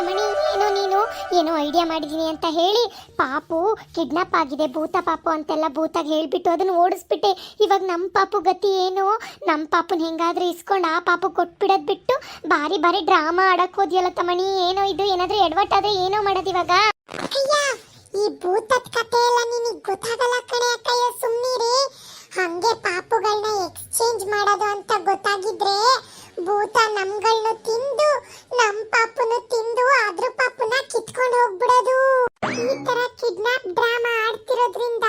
ತಮಣಿ ಏನೋ ನೀನು, ಏನೋ ಐಡಿಯಾ ಮಾಡಿದ್ದೀನಿ ಅಂತ ಹೇಳಿ ಪಾಪು ಕಿಡ್ನಾಪ್ ಆಗಿದೆ, ಭೂತ ಪಾಪು ಅಂತೆಲ್ಲ ಭೂತಾಗ ಹೇಳಿಬಿಟ್ಟು ಅದನ್ನು ಓಡಿಸ್ಬಿಟ್ಟೆ. ಇವಾಗ ನಮ್ಮ ಪಾಪು ಗತಿ ಏನು? ನಮ್ಮ ಪಾಪುನ ಹೆಂಗಾದ್ರೆ ಇಸ್ಕೊಂಡು ಆ ಪಾಪು ಕೊಟ್ಬಿಡೋದು ಬಿಟ್ಟು ಬಾರಿ ಬಾರಿ ಡ್ರಾಮಾ ಆಡಕ್ಕೆ ಹೋದ್ಯಲ್ಲ ತಮಣಿ, ಏನೋ ಇದು, ಏನಾದರೂ ಎಡವಟ್ ಆದರೆ ಏನೋ ಮಾಡೋದು ಇವಾಗ? ಈ ಭೂತದ ಕತೆ ಎಲ್ಲ ನಿನಗೆ ಗೊತ್ತಾಗಲ್ಲ ಕಣೆ ಅಕ್ಕಯ್ಯ ಸುಮ್ಮನಿರಿ ಹಂಗೆ ಪಾಪುಗಳನ್ನ ಎಕ್ಸ್ಚೇಂಜ್ ಮಾಡೋದು ಅಂತ ಗೊತ್ತಾಗಿದ್ರೆ ಭೂತ ನಮ್ಗಳನ್ನ ತಿಂದು, ನಮ್ ಪಾಪುನು ತಿಂದು ಅದ್ರ ಪಾಪುನ ಕಿತ್ಕೊಂಡು ಹೋಗ್ಬಿಡೋದು. ಈ ತರ ಕಿಡ್ನಾಪ್ ಡ್ರಾಮಾ ಆಡ್ತಿರೋದ್ರಿಂದ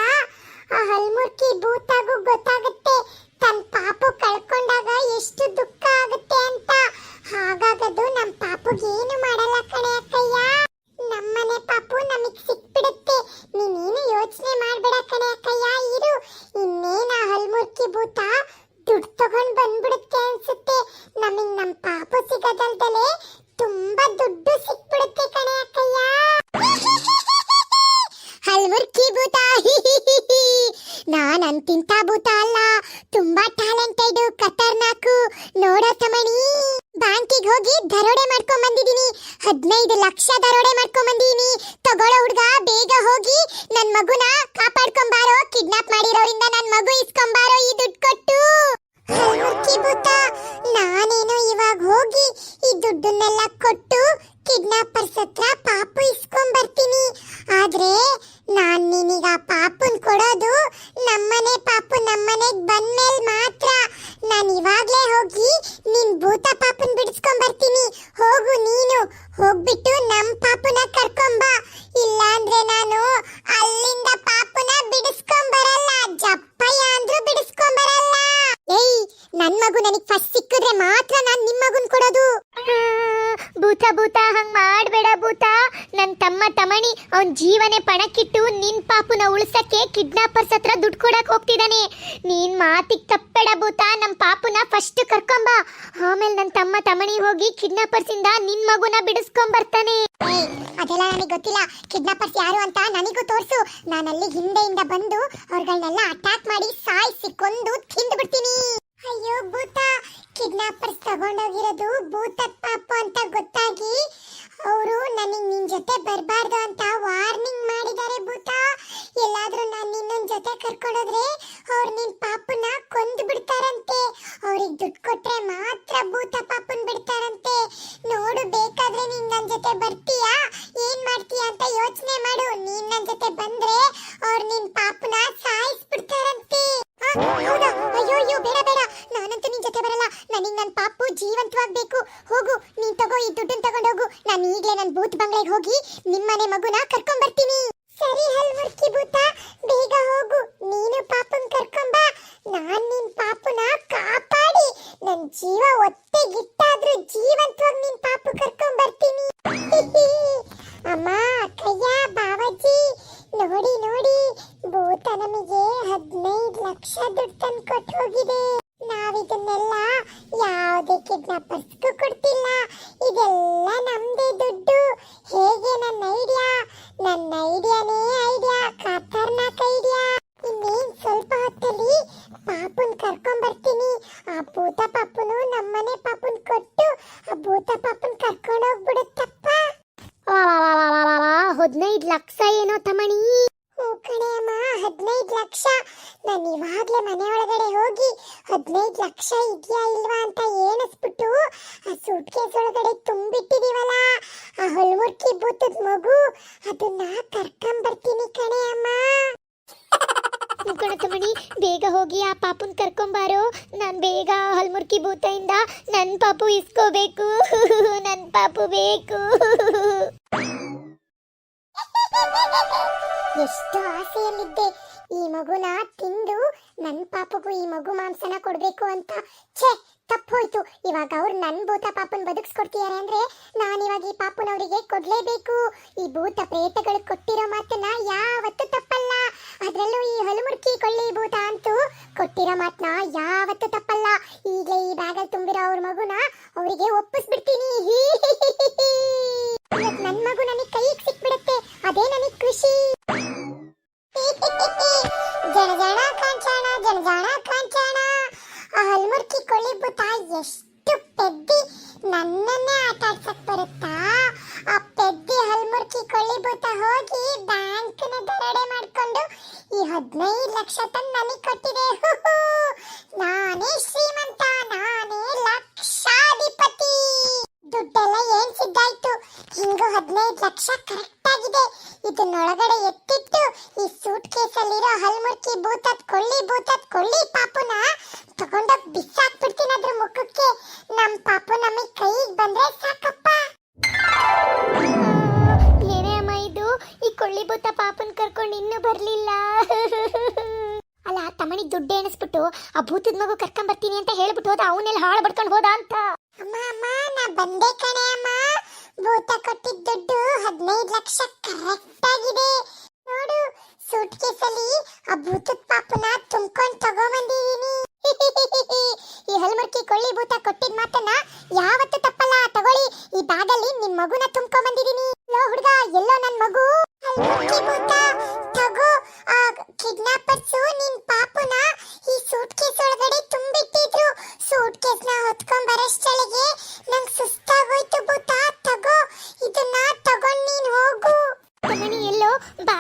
ಆ ಹಲ್ಮುರ್ಕಿ ಭೂತಾಗೂ ಗೊತ್ತಾಗುತ್ತೆ. ತನ್ನ ಪಾಪು ಕಳ್ಕೊಂಡಾಗ ಎಷ್ಟು ದುಃಖ ಆಗುತ್ತೆ ಅಂತ. ಹಾಗಾಗದು ನಮ್ ಪಾಪುಗೆ ಏನು ಮಾಡಲ್ಲ ಕಣೆ ಅಕ್ಕಯ್ಯ. ನಮ್ಮನೆ ಪಾಪು ನಮಗ್ ಸಿಕ್ಬಿಡುತ್ತೆ. ನೀನೇನು ಯೋಚನೆ ಮಾಡ್ಬೇಡ ಕಣೆ ಅಕ್ಕಯ್ಯ, ಇರು. ಇನ್ನೇನ ಹಲ್ಮುರ್ಕಿ ಭೂತ? ದುಡ್ಡು ತಗೊಂಡ್ ಬಂದ್ಬಿಡುತ್ತೆ ಅನ್ಸುತ್ತೆ. ನಮಗ್ ನಮ್ ಪಾಪ ಸಿಗದಲ್ದಲೆ ತುಂಬಾ ದುಡ್ಡು ಸಿಕ್ಬಿಡುತ್ತೆ ಕಣೆ ಅಕ್ಕಯ್ಯ. ಹಲ್ಮುರ್ಕಿ ಭೂತ. ನಾನ್ ಅಂತಿಂತ ಭೂತ ಅಲ್ಲ. ತುಂಬಾ ಟ್ಯಾಲೆಂಟೆಡ್, ಖತರ್ನಾಕು. ನೋಡೋ ತಮಣಿ ಬ್ಯಾಂಕಿಗೆ ಹೋಗಿ ದರೋಡೆ ಮಾಡ್ಕೊಂಡ್ ಬಂದಿದ್ದೀನಿ ಹದಿನೈದು ಲಕ್ಷ ದರೋಡೆ ಮಾಡ್ಕೊಂಡ್ ಬಂದಿದ್ದೀನಿ ತಗೊಳ್ಳೋ ಹುಡುಗ ಬೇಗ ಹೋಗಿ ನನ್ನ ಮಗುನ ಕಾಪಾಡ್ಕೊಂಬಾರೋ, ಕಿಡ್ನಾಪ್ ಮಾಡಿರೋರಿಂದ ನನ್ನ ಮಗು ಇಸ್ಕೊಂಬಾರೋ, ಈ ದುಡ್ಡು ಕೊಟ್ಟು. ಭೂತ. ನಾನೇನು ಇವಾಗ ಹೋಗಿ ಈ ದುಡ್ಡನ್ನೆಲ್ಲ ಕೊಟ್ಟು ಕಿಡ್ನಾಪರ್ಸ್ ಭೂತ ಭೂತ, ಹಂಗ್ ಮಾಡ್ಬೇಡ ಭೂತ. ನನ್ ತಮ್ಮ ತಮಣಿ, ಅವನ ಜೀವನೇ ಪಣಕ್ಕಿಟ್ಟು ನಿನ್ ಪಾಪುನ ಉಳಿಸಕ್ಕೆ ಕಿಡ್ನಾಪರ್ಸ್ ಹತ್ರ ದುಡ್ಡು ಕೊಡಕ್ ಹೋಗ್ತಿದ್ದಾನೆ ನೀನ್ ಮಾತಿಗ್ ತಪ್ಪಬೇಡ ಭೂತ, ನಮ್ ಪಾಪುನ ಫಸ್ಟ್ ಕರ್ಕೊಂಬ. ಆಮೇಲೆ ನನ್ ತಮ್ಮ ತಮಣಿ ಹೋಗಿ ಕಿಡ್ನಾಪರ್ಸ್ ಇಂದ ನಿನ್ ಮಗುನ ಬಿಡಿಸ್ಕೊಂಡ್ ಬರ್ತಾನೆ. ಏಯ್ ಅದೆಲ್ಲ ನನಗೆ ಗೊತ್ತಿಲ್ಲ. ಕಿಡ್ನಾಪರ್ಸ್ ಯಾರು ಅಂತ ನನಗೂ ತೋರ್ಸು. ನಾನು ಅಲ್ಲಿ ಹಿಂದೆಯಿಂದ ಬಂದು ಅವ್ರಗಳನ್ನೆಲ್ಲ ಅಟ್ಯಾಕ್ ಮಾಡಿ ಸಾಯಿಸಿ ಕೊಂದು ತಿಂದು ಬಿಡ್ತೀನಿ ಅಯ್ಯೋ, ಭೂತ. ಕಿಡ್ನಾಪರ್ಸ್ ತಗೊಂಡೋಗಿರೋದು ಭೂತದ ಪಾಪ ಅಂತ ಗೊತ್ತಾಗಿ ಅವರು ನನಗೆ ನಿನ್ನ ಜೊತೆ ಬರಬಾರ್ದು ಅಂತ ವಾರ್ನಿಂಗ್ ಮಾಡಿದ್ದಾರೆ ಭೂತ. ಎಲ್ಲಾದರೂ ನಾನು ನಿನ್ನ ಜೊತೆ ಕರ್ಕೊಂಡೋದ್ರೆ ಅವ್ರು ನಿನ್ನ ಪಾಪುನ ಹೋಗಿದೆ ನಾವಿದನ್ನೆಲ್ಲ ಯಾವುದೇ ಕಿಡ್ನಾಪರ್ಸ್ಗೂ ಕೊಡ್ತಿಲ್ಲ. ಇದೆಲ್ಲ ನಮ್ದೇ ದುಡ್ಡು. ಹೇಗೆ ನನ್ನ ಐಡಿಯಾ? ನನ್ನ ಐಡಿಯಾನೇ ಐಡಿಯಾ. ಖತರ್ನಾಕ್ ಐಡಿಯಾ. ಇನ್ನೇನ್ ಸ್ವಲ್ಪ ಹೊತ್ತಲ್ಲಿ ಪಾಪುನ್ ಕರ್ಕೊಂಡ್ ಬರ್ತೀನಿ ಆ ಭೂತ ಪಾಪುನು ನಮ್ಮನೆ ಪಾಪುನ್ ಕೊಟ್ಟು ಆ ಭೂತ ಪಾಪುನ್ ಕರ್ಕೊಂಡು ಹೋಗ್ಬಿಡುತ್ತಪ್ಪ ಹದಿನೈದು ಲಕ್ಷ ಏನೋ ತಮಣಿ ಹ್ಞೂ ಕಣೆ ಅಮ್ಮ ಹದಿನೈದು ಲಕ್ಷ ನಾನು ಇವಾಗಲೇ ಮನೆ ಒಳಗಡೆ ಹೋಗಿ ಹದಿನೈದು ಲಕ್ಷ ಇದೆಯಾ ಇಲ್ವಾ ಅಂತ ಏನಿಸ್ಬಿಟ್ಟು ಕೇಸ್ ಒಳಗಡೆ ತುಂಬಿಟ್ಟಿದೀವಲ್ಲ ಆ ಹೊಲ್ಮುರ್ಕಿ ಬೂತದ್ ಮಗು ಅದನ್ನ ಕರ್ಕೊಂಬರ್ತೀನಿ ಕಣೆ ಅಮ್ಮ. ತಮಣಿ ಬೇಗ ಹೋಗಿ ಆ ಪಾಪುನ್ ಕರ್ಕೊಂಬಾರೋ ನಾನ್ ಬೇಗ ಹಲ್ಮುರ್ಕಿ ಭೂತೆಯಿಂದ ನನ್ ಪಾಪು ಇಸ್ಕೋಬೇಕು. ನನ್ ಪಾಪು ಬೇಕು. ಎಷ್ಟು ಆಸೆಯಲ್ಲಿದ್ದೆ. ಈ ಮಗುನ ತಿಂದು ನನ್ನ ಪಾಪಗೂ ಈ ಮಗು ಮಾಂಸನ ಕೊಡ್ಬೇಕು ಅಂತ. ಛೇ ತಪ್ಪೋಯ್ತು. ಇವಾಗ ಅವ್ರು ನನ್ನ ಭೂತ ಪಾಪನ್ ಬದುಕ್ಸ್ಕೊಡ್ತಿದ್ದಾರೆ ಅಂದ್ರೆ ನಾನು ಇವಾಗ ಈ ಪಾಪನವರಿಗೆ ಕೊಡ್ಲೇಬೇಕು. ಈ ಭೂತ ಪ್ರೇತಗಳು ಕೊಟ್ಟಿರೋ ಮಾತನ್ನ ಯಾವತ್ತೂ ತಪ್ಪಲ್ಲ. ಅದ್ರಲ್ಲೂ ಈ ಹಲುಮುರ್ಕಿ ಕೊಳ್ಳಿ ಭೂತ ಅಂತೂ ಕೊಟ್ಟಿರೋ ಮಾತನ್ನ ಯಾವತ್ತೂ ತಪ್ಪಲ್ಲ. ಈಗಲೇ ಈ ಬ್ಯಾಗಲ್ಲಿ ತುಂಬಿರೋ ಅವ್ರ ಮಗುನ ಅವರಿಗೆ ಒಪ್ಪಿಸ್ಬಿಡ್ತೀನಿ. ನನ್ನ ಮಗು ನನಗೆ ಕೈಗೆ ಸಿಕ್ಬಿಡುತ್ತೆ. ಅದೇ ನನಗೆ ಖುಷಿ. ಹಲ್ಮುರ್ಕಿ ಕೋಳಿ ಭೂತ ಎಷ್ಟು ಪೆದ್ದಿ ನನ್ನನ್ನೇ ಆಟ ಆಡ್ಸಕ್ ಬರುತ್ತಾ? ಆ ಪೆದ್ದಿ ಹಲ್ಮುರ್ಕಿ ಕೋಳಿ ಭೂತ ಹೋಗಿ ಬ್ಯಾಂಕ್ನ ದರಡೆ ಮಾಡ್ಕೊಂಡು ಈ ಹದಿನೈದು ಲಕ್ಷ ತಂದು ನನಗೆ ಕೊಟ್ಟಿದೆ. ನಾನೇ ಶ್ರೀಮಂತ, ನಾನೇ ಲಕ್ಷಾಧಿಪತಿ. ದುಡ್ಡೆಲ್ಲ ಏನ್ ಸಿದ್ದಾಯ್ತು? ಹಿಂಗೂ ಹದಿನೈದು ಲಕ್ಷ ಕರೆಕ್ಟ್ ಆಗಿದೆ. ಇದನ್ನೊಳಗಡೆ ಎತ್ತಿಟ್ಟು ಈ ಸೂಟ್ ಕೇಸಲ್ಲಿರೋ ಹಲ್ಮುರ್ಕಿ ಭೂತದ್ ಕೊಳ್ಳಿ ಭೂತದ್ ಕೊಳ್ಳಿ ಪಾಪುನಾ ಹೇಳ್ಬಿಟ್ಟು ಹೋದ ಅವನೆಲ್ಲ ಹಾಳು ಬಡ್ಕೊಂಡು ಹೋದ ಅಂತ. ಅಮ್ಮ ಅಮ್ಮ, ನಾ ಬಂದೆ ಕಣೆ ಅಮ್ಮ. ಭೂತ ಕೊಟ್ಟಿದ್ದ ದುಡ್ಡು ಹದಿನೈದು ಲಕ್ಷ ಕರೆಕ್ಟ್ ಆಗಿದೆ. ನೋಡು ಸೂಟ್ ಕೇಸಲ್ಲಿ ಆ ಭೂತದ ಪಾಪನ ತುಂಬ್ಕೊಂಡ್ ತಗೊಂಬಂದಿದೀನಿ ಈ ಹಲ್ಮರ್ಕಿ ಕೊಳ್ಳಿ ಭೂತ ಕೊಟ್ಟಿದ್ ಮಾತನ್ನ ಯಾವತ್ತೂ ತಪ್ಪಲ್ಲ. ತಗೊಳ್ಳಿ, ಈ ಬ್ಯಾಗಲ್ಲಿ ನಿಮ್ ಮಗುನ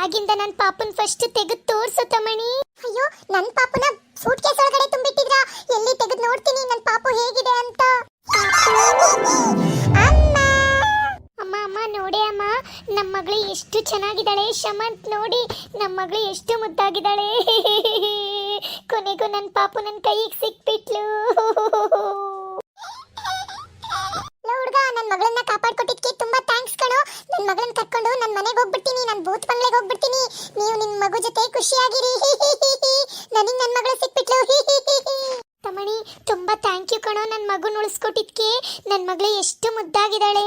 ಬಾಗಿಂದ ನನ್ನ ಪಾಪನ್ ಫಸ್ಟ್ ತೆಗೆದು ತೋರ್ಸು ತಮಣಿ. ಅಯ್ಯೋ ನನ್ನ ಪಾಪನ ಸೂಟ್ ಕೇಸ್ ಒಳಗಡೆ ತುಂಬಿಟ್ಟಿದ್ರ? ಎಲ್ಲಿ ತೆಗೆದು ನೋಡ್ತೀನಿ ನನ್ನ ಪಾಪು ಹೇಗಿದೆ ಅಂತ. ಅಮ್ಮ! ಅಮ್ಮ ನೋಡಿ ಅಮ್ಮ ನಮ್ಮ ಮಗಳು ಎಷ್ಟು ಚೆನ್ನಾಗಿದ್ದಾಳೆ. ಶಮಂತ್, ನೋಡಿ ನಮ್ಮ ಮಗಳು ಎಷ್ಟು ಮುದ್ದಾಗಿದ್ದಾಳೆ. ಕೊನೆಗೂ ನನ್ನ ಪಾಪು ನನ್ನ ಕೈಗೆ ಸಿಕ್ಬಿಟ್ಲು. ಹುಡುಗ ನನ್ನ ನನ್ ಮಗಳನ್ನ ಕಾಪಾಡ್ಕೊಟ್ಟಿದ್ಕೆ ತುಂಬಾ ಥ್ಯಾಂಕ್ಸ್ ನನ್ನ ಮಗಳನ್ನ ಕರ್ಕೊಂಡು ನನ್ನ ಮನೆಗೆ ಹೋಗ್ಬಿಡ್ತೀನಿ, ನಾನು ಭೂತ್ ಬಂಗ್ಲೆಗೆ ಹೋಗ್ಬಿಡ್ತೀನಿ. ನೀವು ನಿಮ್ಮ ಮಗು ಜೊತೆ ಖುಷಿಯಾಗಿರಿ. ನನಗೆ ನನ್ನ ಮಗಳು ಸಿಕ್ಬಿಟ್ಲು. ತಮಣಿ ತುಂಬಾ ಥ್ಯಾಂಕ್ ಯು ಕಣೋ ನನ್ನ ಮಗುನ ಉಳಿಸ್ಕೊಟ್ಟಿದ್ಕೆ. ನನ್ನ ಮಗಳು ಎಷ್ಟು ಮುದ್ದಾಗಿದ್ದಾಳೆ.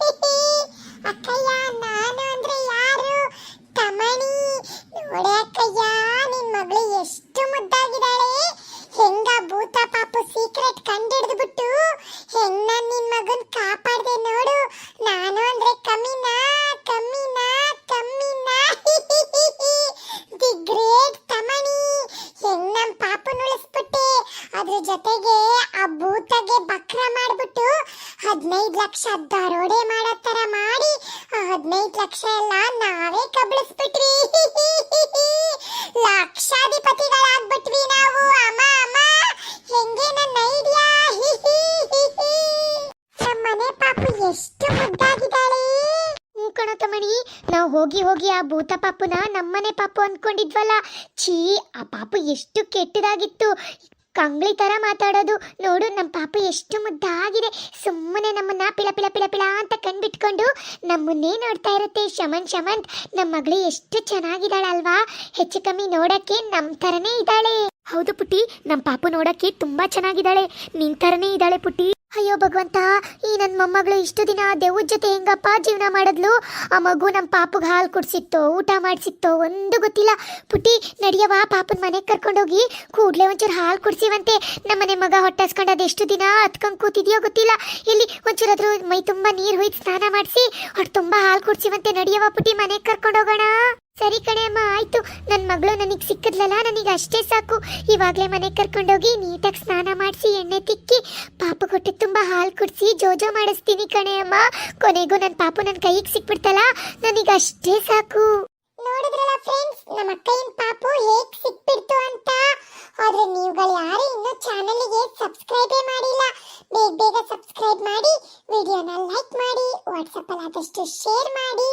ಅಕ್ಕಯ್ಯ, ನಾನು ಅಂದ್ರೆ ಯಾರು? ತಮಣಿ ಅಕ್ಕಯ್ಯ, ನಿನ್ ಮಗಳು ಎಷ್ಟು ಮುದ್ದಾಗಿದ್ದಾಳೆ. ಹೆಂಗ ಭೂತ ಪಾಪು ಸೀಕ್ರೆಟ್ ಕಂಡಿಡ್ದು ಬಿಟ್ಟು ಹೆಂಗ್ ನಾನ್ ನಿನ್ ಮಗನ್ ಕಾಪಾಡ್ದೆ ನೋಡು ನಾನು ಅಂದ್ರೆ ಕಮ್ಮಿನಾ ಕಮ್ಮಿನಾ ಕಮ್ಮಿನಾ ದಿ ಗ್ರೇಟ್ ತಮಣಿ ಹೆಂಗ್ ನಮ್ ಪಾಪುನ ಉಳಿಸ್ಬಿಟ್ಟೆ ಅದ್ರ ಜೊತೆಗೆ ಆ ಭೂತಗೆ ಬಕ್ರ ಮಾಡ್ಬಿಟ್ಟು ಹದಿನೈದು ಲಕ್ಷ ದರೋಡೆ ಮಾಡೋ ತರ ಮಾಡಿ ಆ ಹದಿನೈದು ಲಕ್ಷ ಎಲ್ಲ ನಾವೇ ಕಬಳಿಸ್ಬಿಟ್ರಿ ಲಕ್ಷಾಧಿಪತಿಗಳಾಗ್ಬಿಟ್ವಿ ನಾವು. ಅಮ್ಮ ಅಮ್ಮ, ಹೆಂಗೆ ನನ್ನ ಐಡಿಯಾ? ನಮ್ಮನೆ ಪಾಪು ಎಷ್ಟು ಮುದ್ದಾಗಿದ್ದಾಳೆ. ಕಣೋ ತಮಣಿ ನಾವು ಹೋಗಿ ಹೋಗಿ ಆ ಭೂತ ಪಾಪುನ ನಮ್ಮನೆ ಪಾಪು ಅಂದ್ಕೊಂಡಿದ್ವಲ್ಲ ಛೀ, ಆ ಪಾಪು ಎಷ್ಟು ಕೆಟ್ಟದಾಗಿತ್ತು. ಕಂಗ್ಳಿ ತರ ಮಾತಾಡೋದು. ನೋಡು ನಮ್ಮ ಪಾಪ ಎಷ್ಟು ಮುದ್ದಾಗಿದೆ. ಸುಮ್ಮನೆ ನಮ್ಮನ್ನ ಪಿಳ ಪಿಳ ಪಿಳ ಪಿಳ ಅಂತ ಕಣ್ಬಿಟ್ಕೊಂಡು ನಮ್ಮನ್ನೇ ನೋಡ್ತಾ ಇರುತ್ತೆ ಶಮನ್ ಶಮಂತ್. ನಮ್ಮ ಮಗಳು ಎಷ್ಟು ಚೆನ್ನಾಗಿದ್ದಾಳಲ್ವಾ. ಹೆಚ್ಚು ಕಮ್ಮಿ ನೋಡಕ್ಕೆ ನಮ್ಮ ಥರನೇ ಇದ್ದಾಳೆ. ಹೌದು ಪುಟ್ಟಿ ನಮ್ಮ ಪಾಪು ನೋಡಕ್ಕೆ ತುಂಬಾ ಚೆನ್ನಾಗಿದ್ದಾಳೆ. ನಿನ್ ತರನೇ ಇದ್ದಾಳೆ ಪುಟ್ಟಿ. ಅಯ್ಯೋ ಭಗವಂತ, ಈ ನನ್ ಮೊಮ್ಮಗಳು ಇಷ್ಟು ದಿನ ದೆವ್ವದ ಜೊತೆ ಹೆಂಗಪ್ಪ ಜೀವನ ಮಾಡಿದ್ಲು? ಆ ಮಗು ನಮ್ಮ ಪಾಪುಗೆ ಹಾಲು ಕುಡ್ಸಿತ್ತೋ, ಊಟ ಮಾಡಿಸಿತ್ತೋ, ಒಂದು ಗೊತ್ತಿಲ್ಲ. ಪುಟ್ಟಿ ನಡಿಯವ ಪಾಪನ ಮನೆಗೆ ಕರ್ಕೊಂಡೋಗಿ ಕೂಡ್ಲೆ ಒಂಚೂರು ಹಾಲು ಕುಡ್ಸಿವಂತೆ. ನಮ್ಮನೆ ಮಗ ಹೊಟ್ಟಸ್ಕೊಂಡು ಅದೆಷ್ಟು ದಿನ ಹತ್ಕೊಂಡು ಕೂತಿದೆಯೋ ಗೊತ್ತಿಲ್ಲ. ಇಲ್ಲಿ ಒಂಚೂರು ಅದ್ರ ಮೈ ತುಂಬ ನೀರು ಹೊಯ್ದು ಸ್ನಾನ ಮಾಡಿಸಿ, ಹೊಟ್ಟೆ ತುಂಬ ಹಾಲು ಕುಡ್ಸಿವಂತೆ ನಡಿಯವ ಪುಟ್ಟಿ ಮನೆಗೆ ಕರ್ಕೊಂಡೋಗೋಣ ಸರಿ ಕಣೆ ಅಮ್ಮ ಆಯ್ತು ನನ್ನ ಮಗಳು ನನಗೆ ಸಿಕ್ಕಿದ್ಲಲ್ಲ, ನನಗೆ ಅಷ್ಟೇ ಸಾಕು. ಇವಾಗಲೇ ಮನೆಗೆ ಕರ್ಕೊಂಡೋಗಿ ನೀಟಾಗಿ ಸ್ನಾನ ಮಾಡಿಸಿ, ಎಣ್ಣೆ ತಿಕ್ಕಿ, ಪಾಪ ಹೊಟ್ಟೆ ತುಂಬ ಹಾಲು ಕುಡಿಸಿ, ಜೋಜೋ ಮಾಡಿಸ್ತೀನಿ ಕಣೆ ಅಮ್ಮ. ಕೊನೆಗೂ ನನ್ನ ಪಾಪು ನನ್ನ ಕೈಗೆ ಸಿಕ್ಬಿಡ್ತಲ್ಲ, ನನಗೆ ಅಷ್ಟೇ ಸಾಕು. ನೋಡಿದ್ರಲ್ಲ ಫ್ರೆಂಡ್ಸ್ ನಮ್ಮ ಅಕ್ಕಯ್ಯನ ಪಾಪು ಹೇಗೆ ಸಿಕ್ಬಿಡ್ತು ಅಂತ? ಆದ್ರೆ ನೀವುಗಳು ಯಾರು ಇನ್ನೂ ಚಾನಲ್ಗೆ ಸಬ್ಸ್ಕ್ರೈಬೇ ಮಾಡಿಲ್ಲ. ಬೇಗ ಬೇಗ ಸಬ್ಸ್ಕ್ರೈಬ್ ಮಾಡಿ, ವಿಡಿಯೋನ ಲೈಕ್ ಮಾಡಿ ವಾಟ್ಸಪ್ಪಲ್ಲಿ ಆದಷ್ಟು ಶೇರ್ ಮಾಡಿ.